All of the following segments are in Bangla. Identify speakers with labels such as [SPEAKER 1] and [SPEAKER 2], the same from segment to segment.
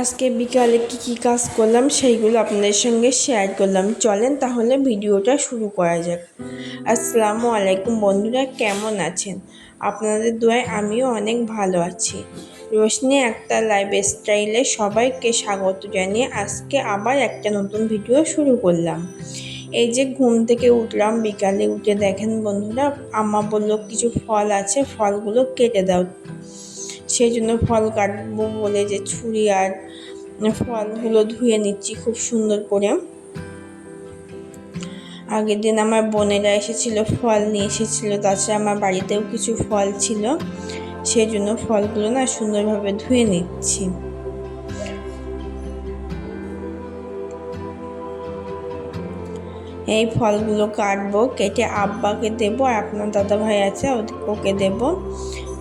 [SPEAKER 1] আজকে বিকালে কী কী কাজ করলাম সেইগুলো আপনাদের সঙ্গে শেয়ার করলাম। চলেন তাহলে ভিডিওটা শুরু করা যাক। আসসালামু আলাইকুম বন্ধুরা, কেমন আছেন? আপনাদের দোয়ায় আমিও অনেক ভালো আছি। রোশনি একটা লাইফ স্টাইলে সবাইকে স্বাগত জানিয়ে আজকে আবার একটা নতুন ভিডিও শুরু করলাম। এই যে ঘুম থেকে উঠলাম, বিকালে উঠে দেখেন বন্ধুরা, আম্মা বলল, কিছু ফল আছে, ফলগুলো কেটে দাও। সেই জন্য ফল কাটবো বলে যে ছুরি আর ফলগুলো ধুয়ে নিচ্ছি খুব সুন্দর করে। আগের দিন আমার বোনেরা এসেছিল, ফল নিয়ে এসেছিল, তাছাড়া আমার বাড়িতেও কিছু ফল ছিল। সেই জন্য ফলগুলো না সুন্দরভাবে ধুয়ে নিচ্ছি। এই ফলগুলো কাটবো, কেটে আব্বাকে দেবো আর আপনার দাদা ভাই আছে ওকে দেবো।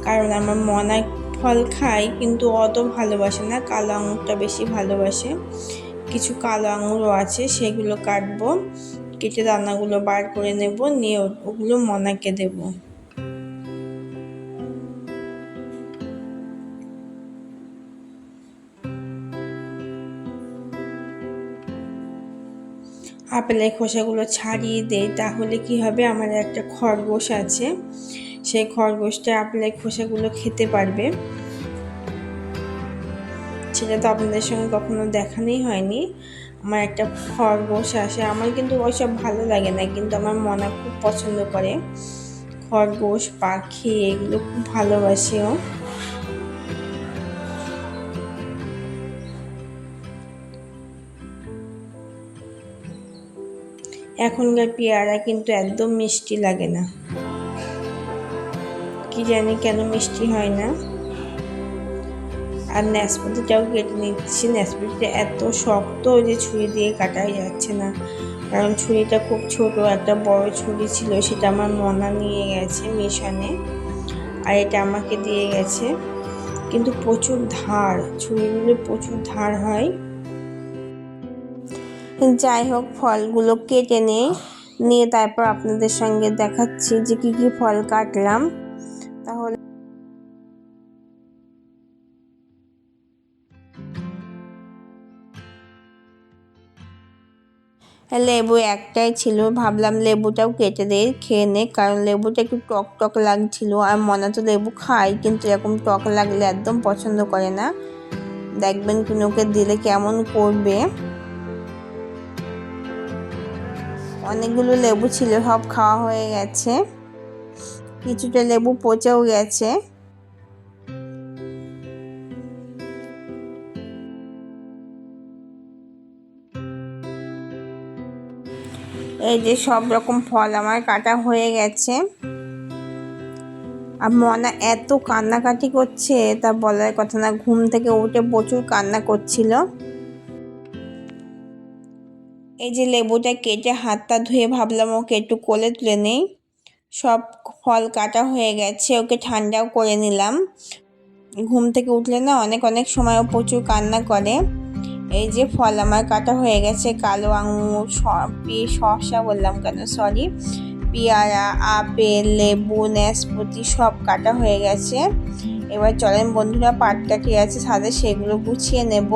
[SPEAKER 1] কারণ আমার মনে ফল খাই কিন্তু অত ভালোবাসে না। কালো আঙুরটা বেশি ভালোবাসে। কিছু কালো আঙুরও আছে, সেগুলো কাটবো, কেটে দানাগুলো বার করে নেব, নিয়ে ওগুলো মনাকে দেব। আপেলের খোসাগুলো ছাড়িয়ে দেই, তাহলে কি হবে? আমার একটা খরগোশ আছে। সেই খরগোশটা আপেলের খোসাগুলো খেতে পারবে। সেটা তো আপনাদের সঙ্গে কখনো দেখানোই হয়নি। আমার একটা খরগোশ আসে, আমার কিন্তু ওইসব ভালো লাগে না, কিন্তু আমার মনা খুব পছন্দ করে। খরগোশ, পাখি, এগুলো খুব ভালোবাসেও এখনকার পেয়ারা কিন্তু একদম মিষ্টি লাগে না। কি জানি কেন মিষ্টি হয় না। আর ন্যাসপাতিটাও কেটে নিচ্ছি। ন্যাসপাতিটা এত শক্ত যে ছুরি দিয়ে কাটাই যাচ্ছে না। কারণ ছুরিটা খুব ছোট, একটা বড় ছুরি ছিল, সেটা আমার মনা নিয়ে গেছে মিশনে। আর এটা আমাকে দিয়ে গেছে। কিন্তু প্রচুর ধার, ছুরিগুলো প্রচুর ধার হয়। যাই হোক, ফলগুলো কেটে নিয়ে নিয়ে তারপর আপনাদের সঙ্গে দেখাচ্ছি যে কি কি ফল কাটলাম। তাহলে লেবু একটাই ছিল। ভাবলাম লেবুটাও কেটে দিয়ে খেয়ে নে কারণ লেবুটা একটু টক টক লাগছিল। আর মনে তো লেবু খাই কিন্তু এরকম টক লাগলে একদম পছন্দ করে না। দেখবেন কুনোকে দিলে কেমন করবে। অনেকগুলো লেবু ছিল, সব খাওয়া হয়ে গেছে। কিছুটা লেবু পচেও গেছে। এই যে সব রকম ফল আমার কাটা হয়ে গেছে। আর মনা এত কান্নাকাটি করছে, তা বলার কথা না, ঘুম থেকে উঠে প্রচুর কান্না করছিল। এই যে লেবুটা কেটে হাতটা ধুয়ে ভাবলাম ওকে একটু কোলে তুলে নেই। সব ফল কাটা হয়ে গেছে, ওকে ঠান্ডাও করে নিলাম। ঘুম থেকে উঠলে না অনেক অনেক সময় ও প্রচুর কান্না করে। এই যে ফল আমার কাটা হয়ে গেছে, কালো আঙুর শসা বললাম কেন সরি পেয়ারা, আপেল, লেবু নাশপাতি সব কাটা হয়ে গেছে। এবার চলেন বন্ধুরা পাটটা কি আছে সাথে সেগুলো গুছিয়ে নেব।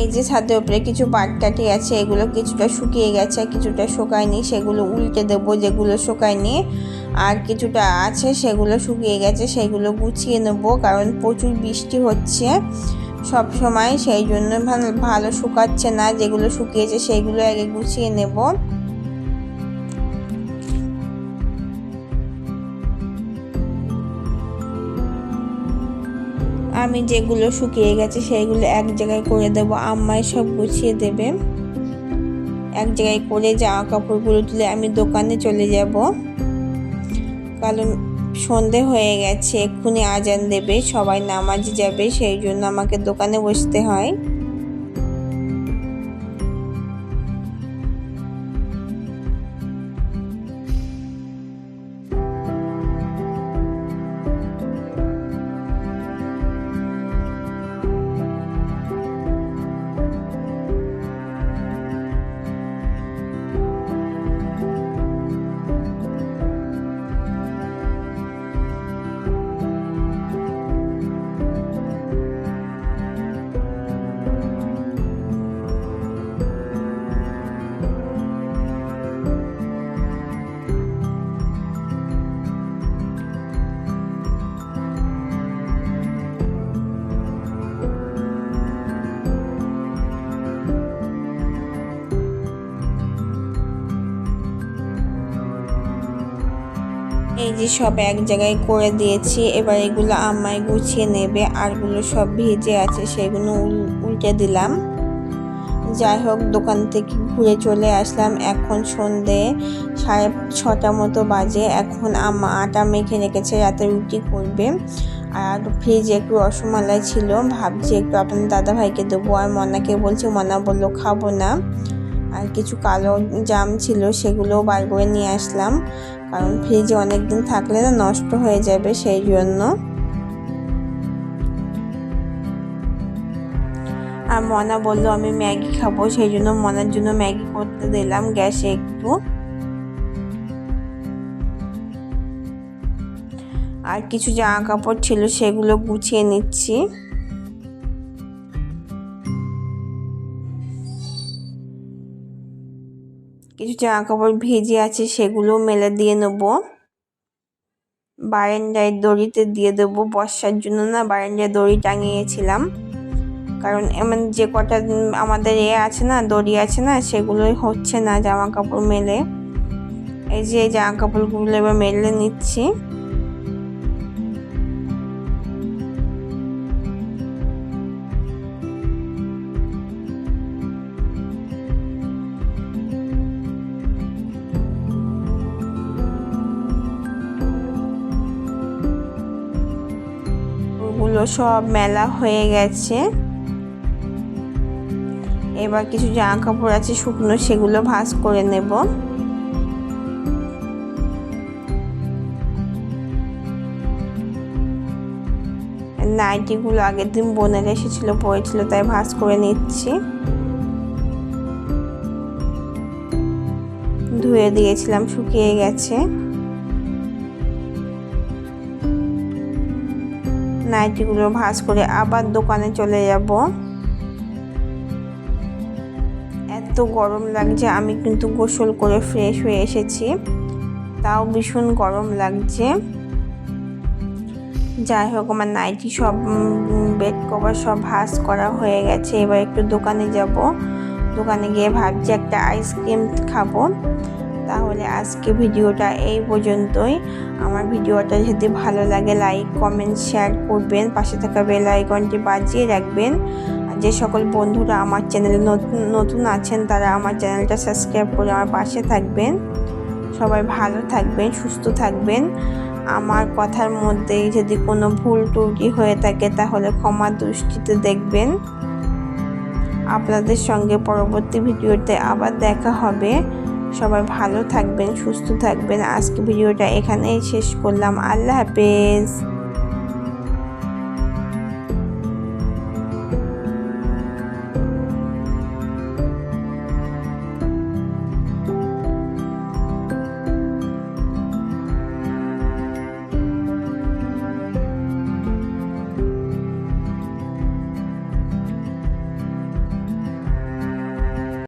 [SPEAKER 1] এই যে ছাদের উপরে কিছু পাট কাটি আছে, এগুলো কিছুটা শুকিয়ে গেছে, কিছুটা শুকায়নি, সেগুলো উল্টে দেবো, যেগুলো শুকায়নি। আর কিছুটা আছে, সেগুলো শুকিয়ে গেছে, সেগুলো গুছিয়ে নেব, কারণ প্রচুর বৃষ্টি হচ্ছে সব সময়, সেই জন্য ভালো শুকাচ্ছে না, যেগুলো শুকিয়েছে সেগুলো আগে গুছিয়ে নেব। আমি যেগুলো শুকিয়ে গেছে সেইগুলো এক জায়গায় করে দেবো। আম্মাই সব গুছিয়ে দেবে। এক জায়গায় করে জামা কাপড়গুলো তুলে আমি দোকানে চলে যাব। কারণ সন্ধে হয়ে গেছে, এক্ষুনি আজান দেবে, সবাই নামাজ যাবে, সেই জন্য আমাকে দোকানে বসতে হয়। যে সব এক জায়গায় করে দিয়েছি, এবার এগুলো আমায় গুছিয়ে নেবে আরগুলো সব ভেজে আছে, সেগুলো উল- উল্টে দিলাম। যাই হোক, দোকান থেকে ঘুরে চলে আসলাম। এখন সন্ধে সাড়ে ছটা মতো বাজে। এখন আমা আটা মেখে রেখেছে, রাতে রুটি করবে। আর ফ্রিজে একটু রসমালাই ছিল, ভাবছি একটু আপনার দাদা ভাইকে দেবো, আর মনাকে বলছি, মনা বলল, খাব না। আর কিছু কালো জাম ছিল সেগুলোও বার করে নিয়ে আসলাম। কারণ ফ্রিজে অনেক দিন থাকলে না নষ্ট হয়ে যাবে সেই জন্য। আর মনা বলল, আমি ম্যাগি খাব। সেই জন্য মনার জন্য ম্যাগি করতে দিলাম গ্যাসে একটু। আর কিছু জামা কাপড় ছিল সেগুলো গুছিয়ে নিচ্ছি। কিছু জামা কাপড় ভেজে আছে সেগুলো মেলে দিয়ে নেব। বারান্দায় দড়িতে দিয়ে দেবো বর্ষার জন্য। না, বারান্দায় দড়ি টাঙিয়েছিলাম। কারণ এমন যে কটা আমাদের এ আছে না, দড়ি আছে না, সেগুলোই হচ্ছে না জামা কাপড় মেলে। এই যে জামা কাপড়গুলো এবার মেলে নিচ্ছি। ওগুলো সব মেলা হয়ে গেছে। এবার কিছু জামা কাপড় আছে, শুকনো সেগুলো ভাঁজ করে নেব। নাইটিগুলো আগের দিন বোনের এসেছিল, পড়েছিল, তাই ভাঁজ করে নিচ্ছি। ধুয়ে দিয়েছিলাম, শুকিয়ে গেছে। নাইটিগুলো ভাঁজ করে আবার দোকানে চলে যাব। এত গরম লাগছে, আমি কিন্তু গোসল করে ফ্রেশ হয়ে এসেছি। তাও ভীষণ গরম লাগছে। যাই হোক, আমার নাইটি সব বেড কভার সব ভাঁজ করা হয়ে গেছে। এবার একটু দোকানে যাব। দোকানে গিয়ে ভাবছি একটা আইসক্রিম খাব। তাহলে আজকে ভিডিওটা এই পর্যন্তই। আমার ভিডিওটা যদি ভালো লাগে লাইক কমেন্ট শেয়ার করবেন। পাশে থাকা বেল আইকনটি বাজিয়ে রাখবেন। যে সকল বন্ধুরা আমার চ্যানেলে নতুন নতুন আছেন, তারা আমার চ্যানেলটা সাবস্ক্রাইব করে আমার পাশে থাকবেন। সবাই ভালো থাকবেন, সুস্থ থাকবেন। আমার কথার মধ্যে যদি কোনো ভুল ত্রুটি হয়ে থাকে, তাহলে ক্ষমা দৃষ্টিতে দেখবেন। আপনাদের সঙ্গে পরবর্তী ভিডিওতে আবার দেখা হবে। সবাই ভালো থাকবেন সুস্থ থাকবেন। আজকে ভিডিওটা এখানেই শেষ করলাম। আল্লাহ হাফেজ।